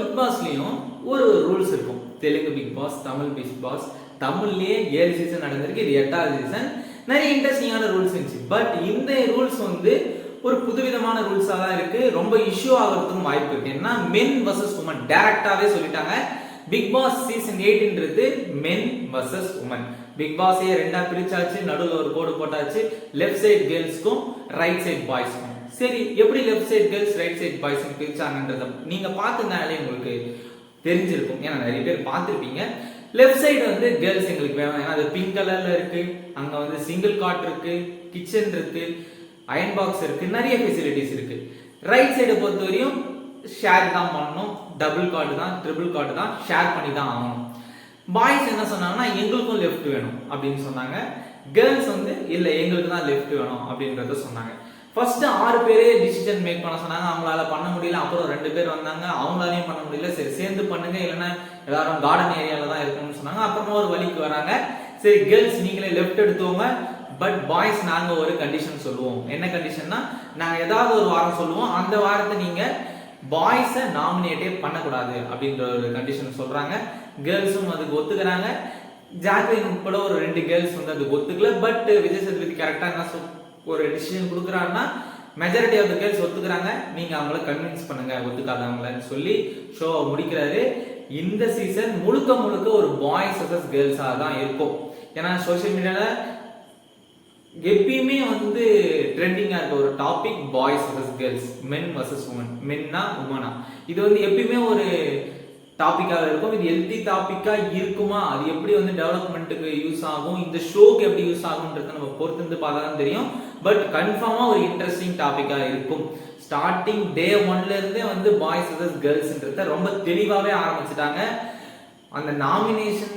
Big பாஸ்லேயும் ஒரு rules இருக்கும். Telugu big boss Tamil big boss தமிழ்லேயே ஏழு சீசன் நடந்திருக்கு இது எட்டாவது சீசன் நிறைய இன்ட்ரெஸ்டிங்கான ரூல்ஸ் இருந்துச்சு. பட் இந்த ரூல்ஸ் வந்து ஒரு புதுவிதமான ரூல்ஸாக தான் இருக்கு. ரொம்ப இஷ்யூ ஆகிறதுக்கும் வாய்ப்பு இருக்கு. ஏன்னா மென் வர்சஸ் உமன் டேரக்டாவே சொல்லிட்டாங்க. பிக் பாஸ் சீசன் எயிட்ன்றது மென் வர்சஸ் உமன் பிக் பாஸே ரெண்டா பிரிச்சாச்சு. நடுவில் ஒரு கோடு போட்டாச்சு. லெஃப்ட் சைட் கேர்ள்ஸ்க்கும் ரைட் சைட் பாய்ஸ்க்கும் சரி எப்படி left side girls right side boys பிரிச்சாங்கன்றத நீங்க பார்த்துனாலே உங்களுக்கு தெரிஞ்சிருக்கும். ஏன்னா நிறைய பேர் பார்த்துருப்பீங்க. லெஃப்ட் சைடு வந்து கேர்ள்ஸ் எங்களுக்கு வேணும். ஏன்னா அது பிங்க் கலர்ல இருக்கு. அங்க வந்து சிங்கிள் காட் இருக்கு கிச்சன் இருக்கு அயன் பாக்ஸ் இருக்கு நிறைய ஃபெசிலிட்டிஸ் இருக்கு. ரைட் சைடு பொறுத்த வரையும் ஷேர் தான் பண்ணணும். டபுள் கார்டு தான் ட்ரிபிள் கார்டு தான் ஷேர் பண்ணி தான் ஆகணும். பாய்ஸ் என்ன சொன்னாங்கன்னா எங்களுக்கும் லெஃப்ட் வேணும் அப்படின்னு சொன்னாங்க. கேர்ள்ஸ் வந்து இல்லை எங்களுக்கு தான் லெஃப்ட் வேணும் அப்படின்றத சொன்னாங்க. ஃபர்ஸ்ட் ஆறு பேரே டிசிஷன் மேக் பண்ண சொன்னாங்க. அவங்களால பண்ண முடியல. அப்புறம் ரெண்டு பேர் வந்தாங்க. அவங்களாலையும் பண்ண முடியல. சரி சேர்ந்து பண்ணுங்க. இல்லைன்னா எல்லாரும் கார்டன் ஏரியால தான் இருக்கணும்னு சொன்னாங்க. அப்புறமா ஒரு வழிக்கு வராங்க. சரி கேர்ள்ஸ் நீங்களே லெஃப்ட் எடுத்துவோங்க பட் பாய்ஸ் நாங்க ஒரு கண்டிஷன் சொல்லுவோம். என்ன கண்டிஷன்னா நாங்க ஏதாவது ஒரு வாரம் சொல்லுவோம். அந்த வாரத்தை நீங்க பாய்ஸை நாமினேட்டே பண்ணக்கூடாது அப்படின்ற ஒரு கண்டிஷன் சொல்றாங்க. கேர்ள்ஸும் அதுக்கு ஒத்துக்கிறாங்க. ஜாக்லின் உட்பட ஒரு ரெண்டு கேர்ள்ஸ் வந்து அதுக்கு ஒத்துக்கல. பட் விஜய் சேதுபதி கரெக்டா என்ன ஒரு டிசிஷன் கொடுக்குறாருன்னா மெஜாரிட்டி ஆஃப் த கேர்ள்ஸ் ஒத்துக்கிறாங்க. நீங்க அவங்கள கன்வின்ஸ் பண்ணுங்க ஒத்துக்காதவங்களன்னு சொல்லி ஷோவை முடிக்கிறாரு. இந்த சீசன் முழுக்க முழுக்க ஒரு பாய்ஸ் வர்சஸ் கேர்ள்ஸாக தான் இருக்கும். ஏன்னா சோஷியல் மீடியாவில் எப்பயுமே வந்து ட்ரெண்டிங்காக இருக்க ஒரு topic boys versus girls men versus women மென்னா உமனா இது வந்து எப்பயுமே ஒரு டாப்பிக்காக இருக்கும். இது ஹெல்த்தி டாப்பிக்காக இருக்குமா? அது எப்படி வந்து டெவலப்மெண்ட்டுக்கு யூஸ் ஆகும்? இந்த ஷோக்கு எப்படி யூஸ் ஆகுன்றத நம்ம பொறுத்து இருந்து பார்த்தா தான் தெரியும். பட் கன்ஃபார்மாக ஒரு இன்ட்ரெஸ்டிங் டாப்பிக்காக இருக்கும். ஸ்டார்டிங் டே ஒன்ல இருந்தே வந்து பாய்ஸ் கேர்ள்ஸ்ன்றத ரொம்ப தெளிவாகவே ஆரம்பிச்சிட்டாங்க. அந்த நாமினேஷன்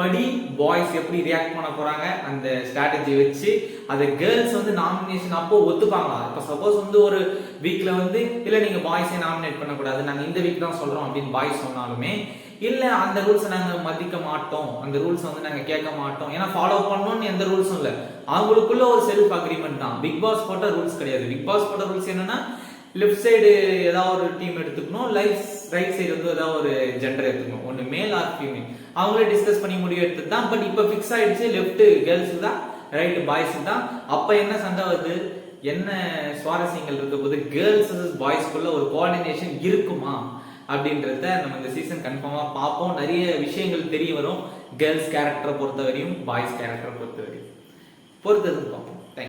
படி பாய்ஸ் எப்படி ரியாக்ட் பண்ண போறாங்க அந்த ஸ்ட்ராட்டஜி வச்சு அதை கேர்ள்ஸ் வந்து நாமினேஷன் அப்போ ஒத்துப்பாங்களா? இப்போ சப்போஸ் வந்து ஒரு வீக்ல வந்து இல்ல நீங்க பாய்ஸே நாமினேட் பண்ணக்கூடாது. நாங்க இந்த வீக் தான் சொல்றோம் அப்படின்னு பாய்ஸ் சொன்னாலுமே இல்ல அந்த ரூல்ஸ் நாங்க மதிக்க மாட்டோம். அந்த ரூல்ஸ் வந்து நாங்க கேட்க மாட்டோம். ஏன்னா ஃபாலோ பண்ணணும்னு எந்த ரூல்ஸும் இல்ல. அவங்களுக்குள்ள ஒரு செல்ஃப் அக்ரிமெண்ட் தான். பிக் பாஸ் போட்ட ரூல்ஸ் கிடையாது. பிக் பாஸ் போட்ட ரூல்ஸ் என்னன்னா லெஃப்ட் சைடு ஏதாவது ஒரு டீம் எடுத்துக்கணும் லைஃப் ரைட் சைடு வந்து ஏதாவது ஒரு ஜெண்டர் எடுத்துக்கணும். ஒன்று மேல் ஆர் ஃபீமேல் அவங்களே டிஸ்கஸ் பண்ணி முடிவு எடுத்து தான். பட் இப்போ ஃபிக்ஸ் ஆயிடுச்சு லெஃப்ட் கேர்ள்ஸ் தான் ரைட்டு பாய்ஸ் தான். அப்போ என்ன சண்டை வருது? என்ன சுவாரஸ்யங்கள் இருக்க போது கேர்ள்ஸ் பாய்ஸ்க்குள்ள ஒரு கோஆர்டினேஷன் இருக்குமா? அப்படின்றத நம்ம இந்த சீசன் கன்ஃபார்மாக பார்ப்போம். நிறைய விஷயங்கள் தெரிய வரும். கேர்ள்ஸ் கேரக்டரை பொறுத்த வரையும் பாய்ஸ் கேரக்டரை பொறுத்த வரையும் பொறுத்தது பார்ப்போம்.